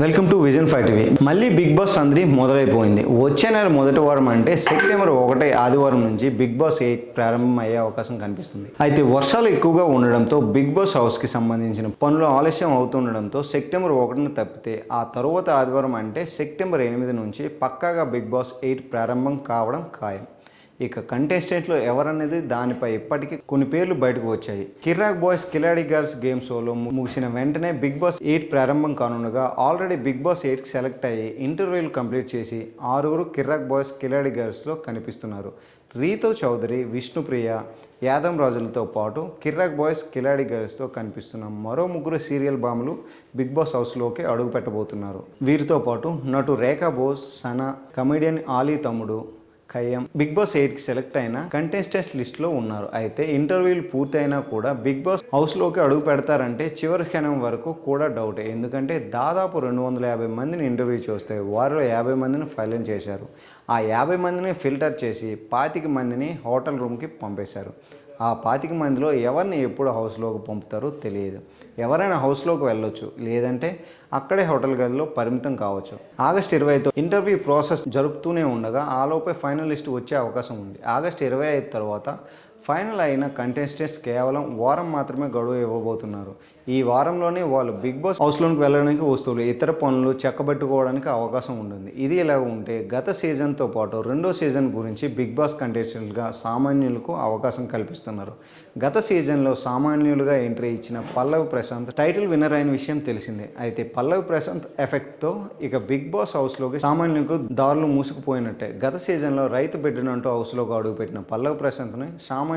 Welcome to Vision Five TV. మళ్ళీ Bigg Boss సందడి మొదలైపోయింది. వచ్చే నెల మొదటి వారం అంటే సెప్టెంబర్ ఒకటి ఆదివారం నుంచి బిగ్ బాస్ ఎయిట్ ప్రారంభం అయ్యే అవకాశం కనిపిస్తుంది. అయితే వర్షాలు ఎక్కువగా ఉండడంతో బిగ్ బాస్ హౌస్కి సంబంధించిన పనులు ఆలస్యం అవుతుండడంతో సెప్టెంబర్ ఒకటిని తప్పితే ఆ తరువాత ఆదివారం అంటే సెప్టెంబర్ ఎనిమిది నుంచి పక్కాగా బిగ్ బాస్ ఎయిట్ ప్రారంభం కావడం ఖాయం. ఇక కంటెస్టెంట్లో ఎవరనేది దానిపై ఇప్పటికీ కొన్ని పేర్లు బయటకు వచ్చాయి. Kirrak boys Khiladi girls game షోలో ముగిసిన వెంటనే బిగ్ బాస్ ఎయిట్ ప్రారంభం కానుండగా ఆల్రెడీ బిగ్ బాస్ ఎయిట్కి సెలెక్ట్ అయ్యి ఇంటర్వ్యూలు కంప్లీట్ చేసి ఆరుగురు కిర్రాక్ బాయ్స్ కిలాడి గర్ల్స్లో కనిపిస్తున్నారు. రీతో చౌదరి విష్ణుప్రియ యాదం రాజులతో పాటు కిర్రాక్ బాయ్స్ కిలాడి గర్ల్స్తో కనిపిస్తున్న మరో ముగ్గురు సీరియల్ బాములు బిగ్ బాస్ హౌస్లోకి అడుగు పెట్టబోతున్నారు వీరితో పాటు నటు రేఖా బోస్ సనా కమెడియన్ ఆలీ తమ్ముడు ఖయ్యం. బిగ్ బాస్ ఎయిట్కి సెలెక్ట్ అయిన కంటెస్టెంట్స్ లిస్ట్లో ఉన్నారు. అయితే ఇంటర్వ్యూలు పూర్తయినా కూడా బిగ్ బాస్ హౌస్లోకి అడుగు పెడతారంటే చివరి క్షణం వరకు కూడా డౌటే. ఎందుకంటే దాదాపు రెండు వందల యాభై మందిని ఇంటర్వ్యూ చూస్తే వారిలో యాభై మందిని ఫైలింగ్ చేశారు. ఆ యాభై మందిని ఫిల్టర్ చేసి పాతిక మందిని హోటల్ రూమ్కి పంపేశారు. ఆ పాతిక మందిలో ఎవరిని ఎప్పుడు హౌస్లోకి పంపుతారో తెలియదు. ఎవరైనా హౌస్లోకి వెళ్ళొచ్చు లేదంటే అక్కడే హోటల్ గదిలో పరిమితం కావచ్చు. ఆగస్ట్ ఇరవైతో ఇంటర్వ్యూ ప్రాసెస్ జరుపుతూనే ఉండగా ఆలోపే ఫైనల్ లిస్ట్ వచ్చే అవకాశం ఉంది. ఆగస్ట్ ఇరవై ఐదు తర్వాత ఫైనల్ అయిన కంటెస్టెంట్స్ కేవలం వారం మాత్రమే గడువు ఇవ్వబోతున్నారు. ఈ వారంలోనే వాళ్ళు బిగ్ బాస్ హౌస్లోకి వెళ్ళడానికి వస్తువులు ఇతర పనులు చెక్కబెట్టుకోవడానికి అవకాశం ఉంటుంది. ఇది ఇలా ఉంటే గత సీజన్తో పాటు రెండో సీజన్ గురించి బిగ్ బాస్ కంటెస్టెంట్గా సామాన్యులకు అవకాశం కల్పిస్తున్నారు. గత సీజన్లో సామాన్యులుగా ఎంట్రీ ఇచ్చిన పల్లవి ప్రశాంత్ టైటిల్ విన్నర్ అయిన విషయం తెలిసిందే. అయితే పల్లవి ప్రశాంత్ ఎఫెక్ట్తో ఇక బిగ్ బాస్ హౌస్లోకి సామాన్యులకు దారులు మూసుకుపోయినట్టే. గత సీజన్లో రైతు బిడ్డనంటూ హౌస్లోకి అడుగుపెట్టిన పల్లవి ప్రశాంత్ని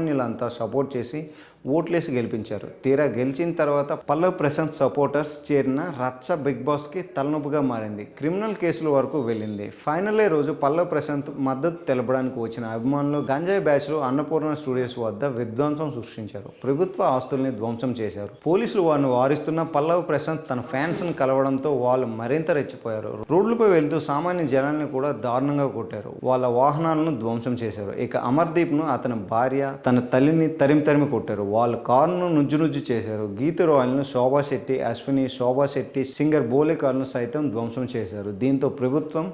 సామాన్యులంతా సపోర్ట్ చేసి ఓట్లేసి గెలిపించారు. తీరా గెలిచిన తర్వాత పల్లవ్ ప్రశాంత్ సపోర్టర్స్ చేరిన రచ్చ బిగ్ బాస్కి తలనొప్పిగా మారింది. క్రిమినల్ కేసుల వరకు వెళ్ళింది. ఫైనల్ రోజు పల్లవ్ ప్రశాంత్ మద్దతు తెలపడానికి వచ్చిన అభిమానులు గంజాయి బ్యాచ్లు అన్నపూర్ణ స్టూడియోస్ వద్ద విధ్వంసం సృష్టించారు. ప్రభుత్వ ఆస్తుల్ని ధ్వంసం చేశారు. పోలీసులు వారిని వారిస్తున్న పల్లవ్ ప్రశాంత్ తన ఫ్యాన్స్ను కలవడంతో వాళ్ళు మరింత రెచ్చిపోయారు. రోడ్లపై వెళ్తూ సామాన్య జనాన్ని కూడా దారుణంగా కొట్టారు. వాళ్ళ వాహనాలను ధ్వంసం చేశారు. ఇక అమర్దీప్ను అతని భార్య తన తల్లిని తరిమి తరిమి కొట్టారు. వాళ్ళ కారును నుజ్జు నుజ్జు చేశారు. గీత రాయల్ను శోభా శెట్టి అశ్విని శోభా శెట్టి సింగర్ బోలే కారును సైతం ధ్వంసం చేశారు. దీంతో ప్రభుత్వం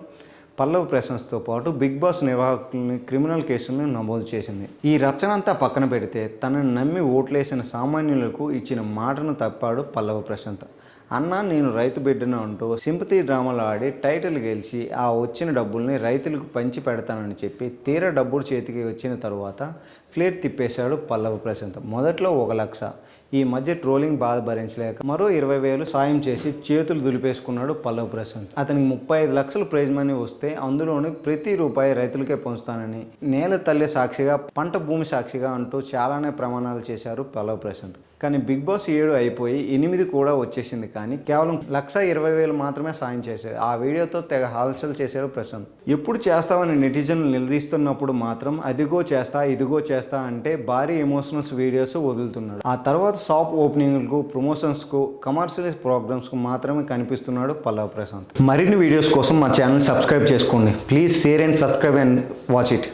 పల్లవ ప్రెసెన్స్తో పాటు బిగ్ బాస్ నిర్వాహకుల్ని క్రిమినల్ కేసులను నమోదు చేసింది. ఈ రచనంతా పక్కన పెడితే తనను నమ్మి ఓట్లేసిన సామాన్యులకు ఇచ్చిన మాటను తప్పాడు పల్లవ ప్రశాంత్ అన్న నేను రైతు బిడ్డను అంటూ సింపతి డ్రామాలు ఆడి టైటిల్ గెలిచి ఆ వచ్చిన డబ్బుల్ని రైతులకు పంచి పెడతానని చెప్పి తీర డబ్బులు చేతికి వచ్చిన తర్వాత ప్లేట్ తిప్పేశాడు పల్లవ ప్రశాంత్. మొదట్లో ఒక లక్ష ఈ మధ్య ట్రోలింగ్ బాధ భరించలేక మరో ఇరవై వేలు సాయం చేసి చేతులు దులిపేసుకున్నాడు పల్లవ్ ప్రశాంత్. అతనికి ముప్పై ఐదు లక్షలు ప్రైజ్ మనీ వస్తే అందులోని ప్రతి రూపాయి రైతులకే పంచుతానని నేల తల్లి సాక్షిగా పంట భూమి సాక్షిగా అంటూ చాలానే ప్రమాణాలు చేశారు పల్లవ్ ప్రశాంత్. కానీ బిగ్ బాస్ ఏడు అయిపోయి ఎనిమిది కూడా వచ్చేసింది కానీ కేవలం లక్ష ఇరవై వేలు మాత్రమే సాయం చేశారు ఆ వీడియోతో తెగ హల్చల్ చేశారు ప్రశాంత్. ఎప్పుడు చేస్తామని నెటిజన్లు నిలదీస్తున్నప్పుడు మాత్రం అదిగో చేస్తా ఇదిగో చేస్తా అంటే భారీ ఎమోషనల్స్ వీడియోస్ వదులుతున్నాడు. ఆ తర్వాత షాప్ ఓపెనింగ్లకు ప్రమోషన్స్కు కమర్షియల్ ప్రోగ్రామ్స్కు మాత్రమే కనిపిస్తున్నాడు పల్లవ్ ప్రశాంత్. మరిన్ని వీడియోస్ కోసం మా ఛానల్ సబ్స్క్రైబ్ చేసుకోండి. Please share and subscribe and watch it.